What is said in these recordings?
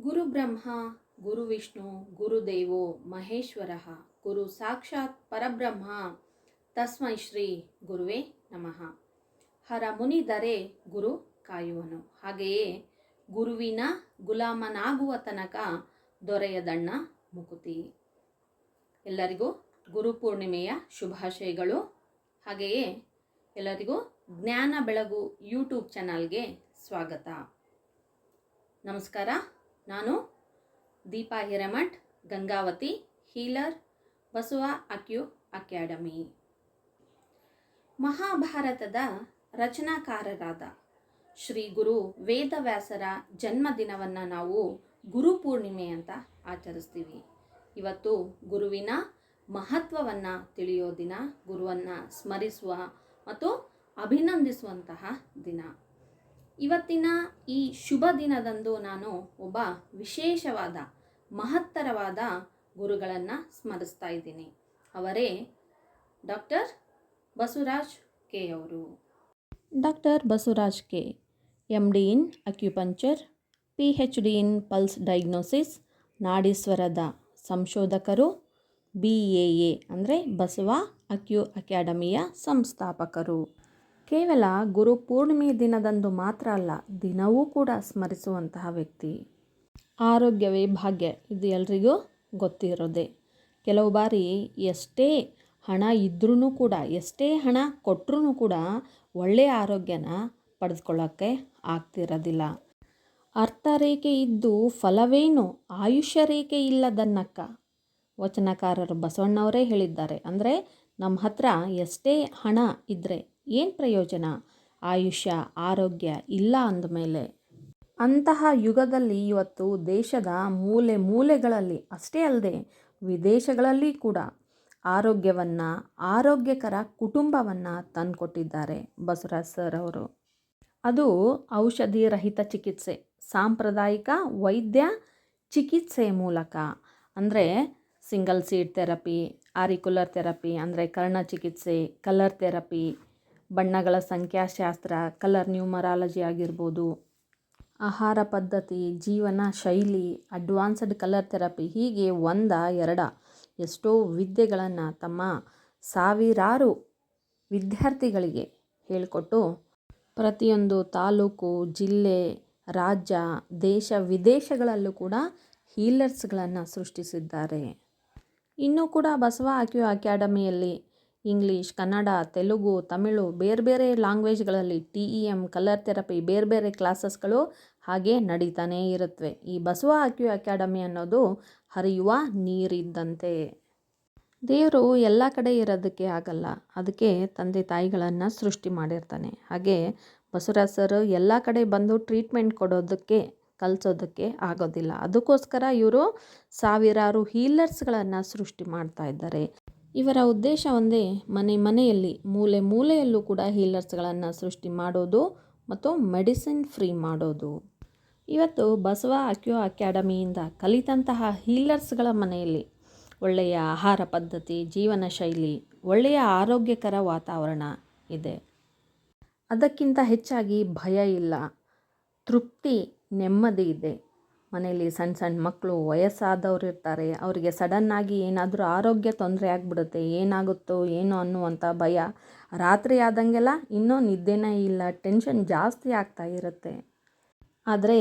ಗುರುಬ್ರಹ್ಮ ಗುರುವಿಷ್ಣು ಗುರುದೇವೋ ಮಹೇಶ್ವರ, ಗುರು ಸಾಕ್ಷಾತ್ ಪರಬ್ರಹ್ಮ, ತಸ್ಮೈ ಶ್ರೀ ಗುರುವೇ ನಮಃ. ಹರ ಮುನಿದರೆ ಗುರು ಕಾಯುವನು. ಹಾಗೆಯೇ ಗುರುವಿನ ಗುಲಾಮನಾಗುವ ತನಕ ದೊರೆಯದಣ್ಣ ಮುಕುತಿ. ಎಲ್ಲರಿಗೂ ಗುರುಪೂರ್ಣಿಮೆಯ ಶುಭಾಶಯಗಳು. ಹಾಗೆಯೇ ಎಲ್ಲರಿಗೂ ಜ್ಞಾನ ಬೆಳಗು ಯೂಟ್ಯೂಬ್ ಚಾನಲ್ಗೆ ಸ್ವಾಗತ. ನಮಸ್ಕಾರ. ನಾನು Deepa Hiremath, Gangavathi, healer, Basava, acu academy ಮಹಾಭಾರತದ ರಚನಾಕಾರರಾದ ಶ್ರೀ ಗುರು ವೇದವ್ಯಾಸರ ಜನ್ಮದಿನವನ್ನು ನಾವು ಗುರುಪೂರ್ಣಿಮೆ ಅಂತ ಆಚರಿಸ್ತೀವಿ. ಇವತ್ತು ಗುರುವಿನ ಮಹತ್ವವನ್ನು ತಿಳಿಯೋ ದಿನ, ಗುರುವನ್ನು ಸ್ಮರಿಸುವ ಮತ್ತು ಅಭಿನಂದಿಸುವಂತಹ ದಿನ. ಇವತ್ತಿನ ಈ ಶುಭ ದಿನದಂದು ನಾನು ಒಬ್ಬ ವಿಶೇಷವಾದ, ಮಹತ್ತರವಾದ ಗುರುಗಳನ್ನು ಸ್ಮರಿಸ್ತಾ ಇದ್ದೀನಿ. ಅವರೇ ಡಾಕ್ಟರ್ ಬಸವರಾಜ್ ಕೆ ಅವರು. Doctor Basavaraj K M D in acupuncture P H D in pulse diagnosis ನಾಡೀಶ್ವರದ ಸಂಶೋಧಕರು ಬಿ ಎ ಎ ಅಂದರೆ ಬಸವ ಅಕ್ಯು ಅಕಾಡೆಮಿಯ ಸಂಸ್ಥಾಪಕರು. ಕೇವಲ ಗುರು ಪೂರ್ಣಿಮೆ ದಿನದಂದು ಮಾತ್ರ ಅಲ್ಲ, ದಿನವೂ ಕೂಡ ಸ್ಮರಿಸುವಂತಹ ವ್ಯಕ್ತಿ. ಆರೋಗ್ಯವೇ ಭಾಗ್ಯ, ಇದು ಎಲ್ರಿಗೂ ಗೊತ್ತಿರೋದೆ. ಕೆಲವು ಬಾರಿ ಎಷ್ಟೇ ಹಣ ಇದ್ರೂ ಕೂಡ, ಎಷ್ಟೇ ಹಣ ಕೊಟ್ಟರೂ ಕೂಡ ಒಳ್ಳೆಯ ಆರೋಗ್ಯನ ಪಡೆದುಕೊಳ್ಳೋಕ್ಕೆ ಆಗ್ತಿರೋದಿಲ್ಲ. ಅರ್ಥರೇಖೆ ಇದ್ದು ಫಲವೇನು, ಆಯುಷ್ಯ ರೇಖೆ ಇಲ್ಲದನ್ನಕ್ಕ ವಚನಕಾರರು ಬಸವಣ್ಣವರೇ ಹೇಳಿದ್ದಾರೆ, ಅಂದರೆ ನಮ್ಮ ಹತ್ರ ಎಷ್ಟೇ ಹಣ ಇದ್ದರೆ ಏನು ಪ್ರಯೋಜನ? ಆಯುಷ್ಯ, ಆರೋಗ್ಯ ಇಲ್ಲ ಅಂದಮೇಲೆ ಅಂತಹ ಯುಗದಲ್ಲಿ ಇವತ್ತು ದೇಶದ ಮೂಲೆ ಮೂಲೆಗಳಲ್ಲಿ ಅಷ್ಟೇ ಅಲ್ಲದೆ ವಿದೇಶಗಳಲ್ಲಿ ಕೂಡ ಆರೋಗ್ಯವನ್ನು, ಆರೋಗ್ಯಕರ ಕುಟುಂಬವನ್ನು ತಂದುಕೊಟ್ಟಿದ್ದಾರೆ ಬಸವರಾಜ್ ಸರ್ ಅವರು. ಅದು ಔಷಧಿ ರಹಿತ ಚಿಕಿತ್ಸೆ, ಸಾಂಪ್ರದಾಯಿಕ ವೈದ್ಯ ಚಿಕಿತ್ಸೆ ಮೂಲಕ. ಅಂದರೆ single seed therapy auricular therapy, ಅಂದರೆ ಕರ್ಣ ಚಿಕಿತ್ಸೆ, ಕಲರ್ ಥೆರಪಿ ಬಣ್ಣಗಳ ಸಂಖ್ಯಾಶಾಸ್ತ್ರ ಕಲರ್ ನ್ಯೂಮರಾಲಜಿ ಆಗಿರ್ಬೋದು, ಆಹಾರ ಪದ್ಧತಿ, ಜೀವನ ಶೈಲಿ ಅಡ್ವಾನ್ಸ್ಡ್ ಕಲರ್ ಥೆರಪಿ ಹೀಗೆ ಒಂದ, ಎರಡ ಎಷ್ಟೋ ವಿದ್ಯೆಗಳನ್ನು ತಮ್ಮ ಸಾವಿರಾರು ವಿದ್ಯಾರ್ಥಿಗಳಿಗೆ ಹೇಳಿಕೊಟ್ಟು ಪ್ರತಿಯೊಂದು ತಾಲೂಕು, ಜಿಲ್ಲೆ, ರಾಜ್ಯ, ದೇಶ, ವಿದೇಶಗಳಲ್ಲೂ ಕೂಡ ಹೀಲರ್ಸ್ಗಳನ್ನು ಸೃಷ್ಟಿಸಿದ್ದಾರೆ. ಇನ್ನೂ ಕೂಡ ಬಸವ ಅಕ್ಯೂ ಅಕಾಡೆಮಿಯಲ್ಲಿ ಇಂಗ್ಲೀಷ್ ಕನ್ನಡ ತೆಲುಗು ತಮಿಳು ಬೇರೆ ಬೇರೆ ಲ್ಯಾಂಗ್ವೇಜ್ಗಳಲ್ಲಿ T E M colour therapy ಬೇರೆ ಬೇರೆ ಕ್ಲಾಸಸ್ಗಳು ಹಾಗೆ ನಡೀತಾನೇ ಇರುತ್ತವೆ ಈ ಬಸವ ಅಕ್ಯು ಅಕಾಡೆಮಿ ಅನ್ನೋದು ಹರಿಯುವ ನೀರಿದ್ದಂತೆ. ದೇವರು ಎಲ್ಲ ಕಡೆ ಇರೋದಕ್ಕೆ ಆಗಲ್ಲ. ಅದಕ್ಕೆ ತಂದೆ ತಾಯಿಗಳನ್ನು ಸೃಷ್ಟಿ ಮಾಡಿರ್ತಾನೆ. ಹಾಗೆ ಬಸವರಾಜರು ಎಲ್ಲ ಕಡೆ ಬಂದು ಟ್ರೀಟ್ಮೆಂಟ್ ಕೊಡೋದಕ್ಕೆ, ಕಲಿಸೋದಕ್ಕೆ ಆಗೋದಿಲ್ಲ. ಅದಕ್ಕೋಸ್ಕರ ಇವರು ಸಾವಿರಾರು ಹೀಲರ್ಸ್ಗಳನ್ನು ಸೃಷ್ಟಿ ಮಾಡ್ತಾ ಇದ್ದಾರೆ. ಇವರ ಉದ್ದೇಶ ಒಂದೇ, ಮನೆ ಮನೆಯಲ್ಲಿ, ಮೂಲೆ ಮೂಲೆಯಲ್ಲೂ ಕೂಡ ಹೀಲರ್ಸ್ಗಳನ್ನು ಸೃಷ್ಟಿ ಮಾಡೋದು ಮತ್ತು ಮೆಡಿಸಿನ್ ಫ್ರೀ ಮಾಡೋದು. ಇವತ್ತು ಬಸವ ಅಕ್ಯೋ ಅಕಾಡೆಮಿಯಿಂದ ಕಲಿತಂತಹ ಹೀಲರ್ಸ್ಗಳ ಮನೆಯಲ್ಲಿ ಒಳ್ಳೆಯ ಆಹಾರ ಪದ್ಧತಿ, ಜೀವನ ಶೈಲಿ, ಒಳ್ಳೆಯ ಆರೋಗ್ಯಕರ ವಾತಾವರಣ ಇದೆ. ಅದಕ್ಕಿಂತ ಹೆಚ್ಚಾಗಿ ಭಯ ಇಲ್ಲ, ತೃಪ್ತಿ ನೆಮ್ಮದಿ ಇದೆ. ಮನೆಯಲ್ಲಿ ಸಣ್ಣ ಸಣ್ಣ ಮಕ್ಕಳು ವಯಸ್ಸಾದವ್ರು ಇರ್ತಾರೆ, ಅವರಿಗೆ ಸಡನ್ನಾಗಿ ಏನಾದರೂ ಆರೋಗ್ಯ ತೊಂದರೆ ಆಗಿಬಿಡುತ್ತೆ, ಏನಾಗುತ್ತೋ ಏನೋ ಅನ್ನುವಂಥ ಭಯ ರಾತ್ರಿ ಆದಂಗೆಲ್ಲ ಇನ್ನೂ ನಿದ್ದೆನೇ ಇಲ್ಲ ಟೆನ್ಷನ್ ಜಾಸ್ತಿ ಆಗ್ತಾ ಇರುತ್ತೆ. ಆದರೆ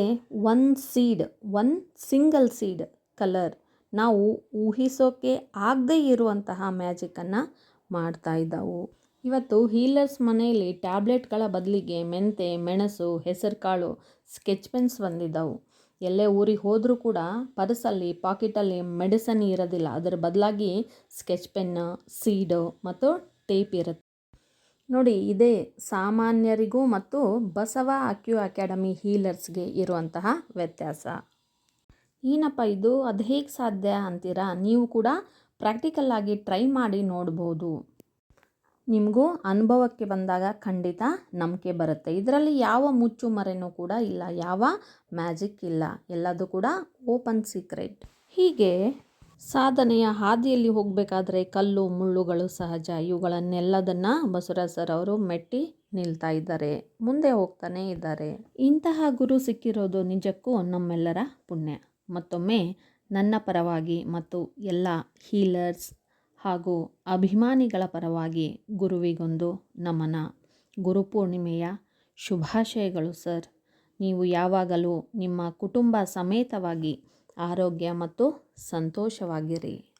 one seed one single seed colour ನಾವು ಊಹಿಸೋಕೆ ಆಗದೇ ಇರುವಂತಹ ಮ್ಯಾಜಿಕನ್ನು ಮಾಡ್ತಾ ಇದ್ದಾವು. ಇವತ್ತು ಹೀಲರ್ಸ್ ಮನೆಯಲ್ಲಿ ಟ್ಯಾಬ್ಲೆಟ್ಗಳ ಬದಲಿಗೆ ಮೆಂತೆ, ಮೆಣಸು, ಹೆಸರುಕಾಳು ಸ್ಕೆಚ್ ಪೆನ್ಸ್ ಬಂದಿದ್ದಾವೆ. ಎಲ್ಲೇ ಊರಿಗೆ ಹೋದರೂ ಕೂಡ ಪರ್ಸಲ್ಲಿ, ಪಾಕೆಟಲ್ಲಿ ಮೆಡಿಸನ್ ಇರೋದಿಲ್ಲ. ಅದರ ಬದಲಾಗಿ ಸ್ಕೆಚ್ ಪೆನ್ನು, ಸೀಡು ಮತ್ತು ಟೇಪ್ ಇರುತ್ತೆ. ನೋಡಿ, ಇದೇ ಸಾಮಾನ್ಯರಿಗೂ ಮತ್ತು ಬಸವ ಅಕ್ಯೂ ಅಕಾಡೆಮಿ ಹೀಲರ್ಸ್ಗೆ ಇರುವಂತಹ ವ್ಯತ್ಯಾಸ. ಏನಪ್ಪ ಇದು? ಅದು ಹೇಗೆ ಸಾಧ್ಯ ಅಂತೀರಾ? ನೀವು ಕೂಡ ಪ್ರಾಕ್ಟಿಕಲ್ ಆಗಿ ಟ್ರೈ ಮಾಡಿ ನೋಡ್ಬೋದು. ನಿಮಗೂ ಅನುಭವಕ್ಕೆ ಬಂದಾಗ ಖಂಡಿತ ನಂಬಿಕೆ ಬರುತ್ತೆ. ಇದರಲ್ಲಿ ಯಾವ ಮುಚ್ಚು ಮರೆನೂ ಕೂಡ ಇಲ್ಲ, ಯಾವ ಮ್ಯಾಜಿಕ್ ಇಲ್ಲ. ಎಲ್ಲದೂ ಕೂಡ ಓಪನ್ ಸೀಕ್ರೆಟ್. ಹೀಗೆ ಸಾಧನೆಯ ಹಾದಿಯಲ್ಲಿ ಹೋಗಬೇಕಾದ್ರೆ ಕಲ್ಲು, ಮುಳ್ಳುಗಳು ಸಹಜ. ಇವುಗಳನ್ನೆಲ್ಲದನ್ನು ಬಸವರಾಜ್ ಅವರು ಮೆಟ್ಟಿ ನಿಲ್ತಾ ಇದ್ದಾರೆ, ಮುಂದೆ ಹೋಗ್ತಾನೆ ಇದ್ದಾರೆ. ಇಂತಹ ಗುರು ಸಿಕ್ಕಿರೋದು ನಿಜಕ್ಕೂ ನಮ್ಮೆಲ್ಲರ ಪುಣ್ಯ. ಮತ್ತೊಮ್ಮೆ ನನ್ನ ಪರವಾಗಿ ಮತ್ತು ಎಲ್ಲ ಹೀಲರ್ಸ್ ಹಾಗೂ ಅಭಿಮಾನಿಗಳ ಪರವಾಗಿ ಗುರುವಿಗೊಂದು ನಮನ. ಗುರುಪೂರ್ಣಿಮೆಯ ಶುಭಾಶಯಗಳು ಸರ್. ನೀವು ಯಾವಾಗಲೂ ನಿಮ್ಮ ಕುಟುಂಬ ಸಮೇತವಾಗಿ ಆರೋಗ್ಯ ಮತ್ತು ಸಂತೋಷವಾಗಿರಿ.